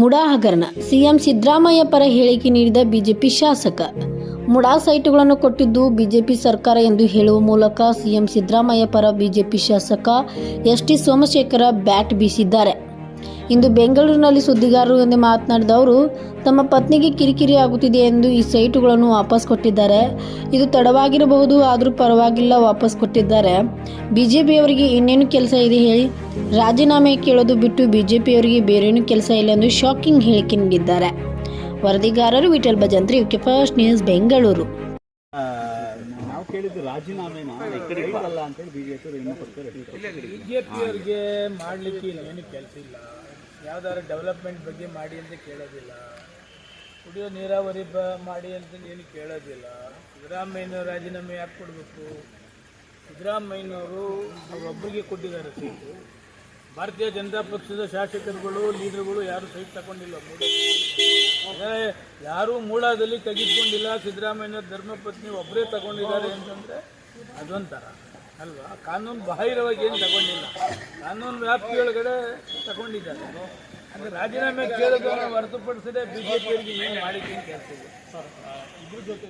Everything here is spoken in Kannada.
ಮುಡಾ ಹಗರಣ ಸಿಎಂ ಸಿದ್ದರಾಮಯ್ಯ ಪರ ಹೇಳಿಕೆ ನೀಡಿದ ಬಿಜೆಪಿ ಶಾಸಕ. ಮುಡಾ ಸೈಟುಗಳನ್ನು ಕೊಟ್ಟಿದ್ದು ಬಿಜೆಪಿ ಸರ್ಕಾರ ಎಂದು ಹೇಳುವ ಮೂಲಕ ಸಿಎಂ ಸಿದ್ದರಾಮಯ್ಯ ಪರ ಬಿಜೆಪಿ ಶಾಸಕ ಎಸ್ ಟಿ ಸೋಮಶೇಖರ ಬ್ಯಾಟ್ ಬೀಸಿದ್ದಾರೆ. ಇಂದು ಬೆಂಗಳೂರಿನಲ್ಲಿ ಸುದ್ದಿಗಾರರೊಂದಿಗೆ ಮಾತನಾಡಿದ ಅವರು ತಮ್ಮ ಪತ್ನಿಗೆ ಕಿರಿಕಿರಿ ಆಗುತ್ತಿದೆ ಎಂದು ಈ ಸೈಟುಗಳನ್ನು ವಾಪಸ್ ಕೊಟ್ಟಿದ್ದಾರೆ. ಇದು ತಡವಾಗಿರಬಹುದು, ಆದರೂ ಪರವಾಗಿಲ್ಲ, ವಾಪಸ್ ಕೊಟ್ಟಿದ್ದಾರೆ. ಬಿಜೆಪಿಯವರಿಗೆ ಇನ್ನೇನು ಕೆಲಸ ಇದೆ ಹೇಳಿ? ರಾಜೀನಾಮೆ ಕೇಳೋದು ಬಿಟ್ಟು ಬಿಜೆಪಿಯವರಿಗೆ ಬೇರೇನು ಕೆಲಸ ಇಲ್ಲ ಎಂದು ಶಾಕಿಂಗ್ ಹೇಳಿಕೆ ನೀಡಿದ್ದಾರೆ. ವರದಿಗಾರರು Vittal Bhajantri, UK first news, Bengaluru. ನಾವು ಕೇಳಿದ್ದು ರಾಜೀನಾಮೆನ? ಬಿಜೆಪಿ ಮಾಡಲಿಕ್ಕೆ ಏನು ಕೆಲಸ ಇಲ್ಲ. ಯಾವ್ದಾದ್ರು ಡೆವಲಪ್ಮೆಂಟ್ ಬಗ್ಗೆ ಮಾಡಿ ಅಂತ ಕೇಳೋದಿಲ್ಲ. ಕುಡಿಯೋ ನೀರಾವರಿ ಬ, ಮಾಡಿ ಅಂತ ಏನು ಕೇಳೋದಿಲ್ಲ. ಸಿದ್ದರಾಮಯ್ಯನವ್ರು ರಾಜೀನಾಮೆ ಯಾಕೆ ಕೊಡಬೇಕು? ಸಿದ್ದರಾಮಯ್ಯನವರು ಅವರೊಬ್ಬರಿಗೆ ಕೊಟ್ಟಿದ್ದಾರೆ ಸೀಟು. ಭಾರತೀಯ ಜನತಾ ಪಕ್ಷದ ಶಾಸಕರುಗಳು, ಲೀಡರ್ಗಳು ಯಾರು ಸೈಟ್ ತಗೊಂಡಿಲ್ಲ. ಆದರೆ ಯಾರೂ ಮೂಳದಲ್ಲಿ ತೆಗೆದುಕೊಂಡಿಲ್ಲ. ಸಿದ್ದರಾಮಯ್ಯ ಧರ್ಮಪತ್ನಿ ಒಬ್ಬರೇ ತಗೊಂಡಿದ್ದಾರೆ ಅಂತಂದರೆ ಅದೊಂಥರ. ಅಲ್ವಾ? ಕಾನೂನು ಬಾಹಿರವಾಗಿ ಏನು ತಗೊಂಡಿಲ್ಲ. ಕಾನೂನು ವ್ಯಾಪ್ತಿಯೊಳಗಡೆ ತಗೊಂಡಿದ್ದಾರೆ. ಅಂದರೆ ರಾಜೀನಾಮೆ ಕೇಳೋದನ್ನು ಹೊರತುಪಡಿಸಿದೆ ಬಿ ಜೆ ಏನು ಮಾಡಿದ್ದೀನಿ ಇದೆ ಇದ್ರ ಜೊತೆ